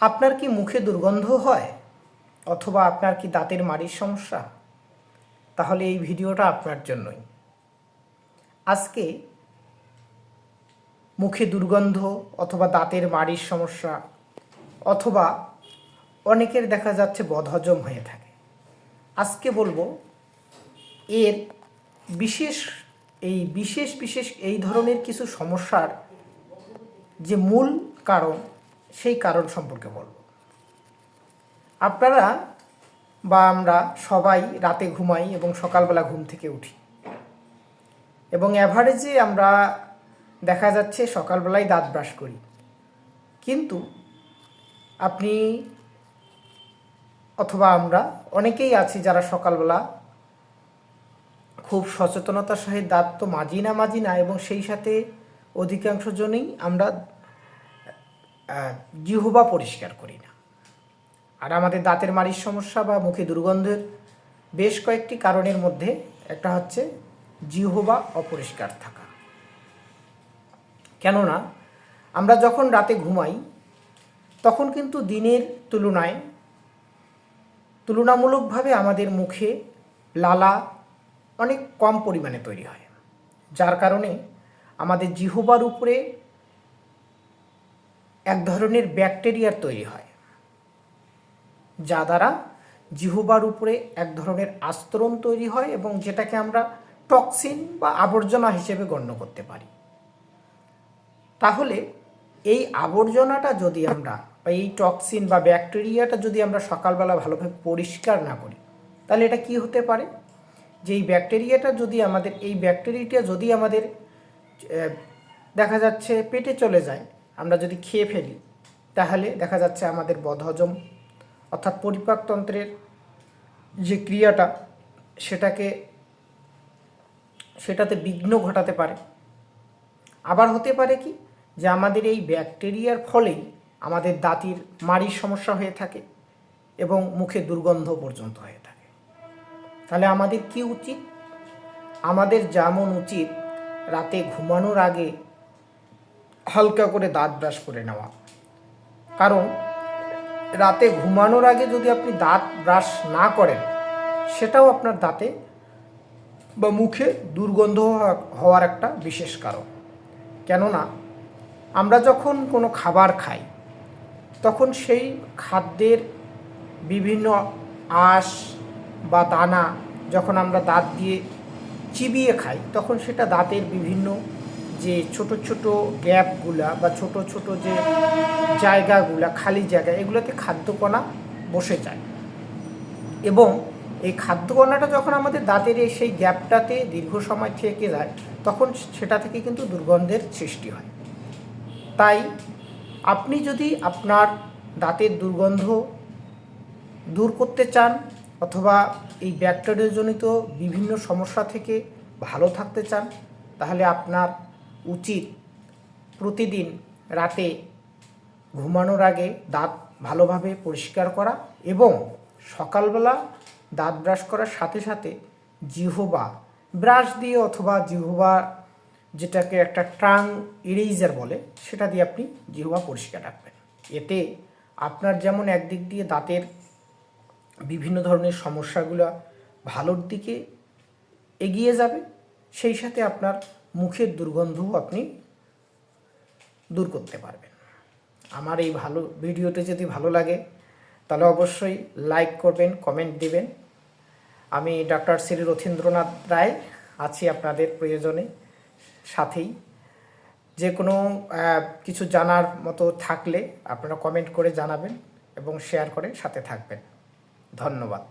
আপনার কি মুখে দুর্গন্ধ হয় অথবা আপনার কি দাঁতের মাড়ির সমস্যা? তাহলে এই ভিডিওটা আপনার জন্যই। আজকে মুখে দুর্গন্ধ অথবা দাঁতের মাড়ির সমস্যা অথবা অনেকের দেখা যাচ্ছে বদহজম হয়ে থাকে। আজকে বলব এর বিশেষ, এই বিশেষ বিশেষ এই ধরনের কিছু সমস্যার যে মূল কারণ সেই কারণ সম্পর্কে বলব। আপনারা বা আমরা সবাই রাতে ঘুমাই এবং সকালবেলা ঘুম থেকে উঠি। এবং অ্যাভারেজে আমরা দেখা যাচ্ছে সকালবেলায় দাঁত ব্রাশ করি। কিন্তু আপনি অথবা আমরা অনেকেই আছি যারা সকালবেলা খুব সচেতনতার সহিত দাঁত তো মাজি না মাজি না এবং সেই সাথে অধিকাংশ জনেই আমরা জিহ্বা পরিষ্কার করি না। আর আমাদের দাঁতের মাড়ির সমস্যা বা মুখে দুর্গন্ধের বেশ কয়েকটি কারণের মধ্যে একটা হচ্ছে জিহ্বা অপরিষ্কার থাকা। কেননা, আমরা যখন রাতে ঘুমাই, তখন কিন্তু দিনের তুলনায় তুলনামূলকভাবে আমাদের মুখে লালা অনেক কম পরিমাণে তৈরি হয়। যার কারণে আমাদের জিহ্বার উপরে এক ধরনের ব্যাকটেরিয়ার তৈরি হয়, যা দ্বারা জিহুবার উপরে এক ধরনের আস্তরণ তৈরি হয় এবং যেটাকে আমরা টক্সিন বা আবর্জনা হিসেবে গণ্য করতে পারি। তাহলে এই আবর্জনাটা যদি আমরা বা এই টক্সিন বা ব্যাকটেরিয়াটা যদি আমরা সকালবেলা ভালোভাবে পরিষ্কার না করি, তাহলে এটা কি হতে পারে? যে এই ব্যাকটেরিয়াটা যদি আমাদের, এই ব্যাকটেরিয়াটা যদি আমাদের দেখা যাচ্ছে পেটে চলে যায় আমরা যদি খেয়ে ফেলি, তাহলে দেখা যাচ্ছে আমাদের বদহজম, অর্থাৎ পরিপাকতন্ত্রের যে ক্রিয়াটা, সেটাকে, সেটাতে বিঘ্ন ঘটাতে পারে। আবার হতে পারে কি, যে আমাদের এই ব্যাকটেরিয়ার ফলেই আমাদের দাঁতির মাড়ির সমস্যা হয়ে থাকে এবং মুখে দুর্গন্ধ পর্যন্ত হয়ে থাকে। তাহলে আমাদের কি উচিত? আমাদের যেমন উচিত রাতে ঘুমানোর আগে হালকা করে দাঁত ব্রাশ করে নেওয়া। কারণ রাতে ঘুমানোর আগে যদি আপনি দাঁত ব্রাশ না করেন, সেটাও আপনার দাঁতে বা মুখে দুর্গন্ধ হওয়ার একটা বিশেষ কারণ। কেননা, আমরা যখন কোনো খাবার খাই, তখন সেই খাদ্যের বিভিন্ন আঁশ বা দানা যখন আমরা দাঁত দিয়ে চিবিয়ে খাই, তখন সেটা দাঁতের বিভিন্ন যে ছোট ছোট গ্যাপগুলা বা ছোট ছোট যে জায়গাগুলা, খালি জায়গা, এগুলোতে খাদ্যকণা বসে যায়। এবং এই খাদ্যকণাটা যখন আমাদের দাঁতের এই সেই গ্যাপটাতে দীর্ঘ সময় থেকে যায়, তখন সেটা থেকে কিন্তু দুর্গন্ধের সৃষ্টি হয়। তাই আপনি যদি আপনার দাঁতের দুর্গন্ধ দূর করতে চান অথবা এই ব্যাকটেরিয়াজনিত বিভিন্ন সমস্যা থেকে ভালো থাকতে চান, তাহলে আপনার উচিত প্রতিদিন রাতে ঘুমানোর আগে দাঁত ভালোভাবে পরিষ্কার করা এবং সকালবেলা দাঁত ব্রাশ করার সাথে সাথে জিহ্বা, ব্রাশ দিয়ে অথবা জিহ্বা যেটাকে একটা ট্রাং ইরেজার বলে, সেটা দিয়ে আপনি জিহ্বা পরিষ্কার রাখবেন। এতে আপনার যেমন একদিক দিয়ে দাঁতের বিভিন্ন ধরনের সমস্যাগুলো ভালোর দিকে এগিয়ে যাবে, সেই সাথে আপনার মুখের দুর্গন্ধও আপনি দূর করতে পারবেন। আমার এই ভালো ভিডিওটি যদি ভালো লাগে, তাহলে অবশ্যই লাইক করবেন কমেন্ট দিবেন। আমি ডক্টর শ্রী রথীন্দ্রনাথ রায় আছি আপনাদের প্রয়োজনে সাথেই। যে কোনো কিছু জানার মতো থাকলে আপনারা কমেন্ট করে জানাবেন এবং শেয়ার করে সাথে থাকবেন। ধন্যবাদ।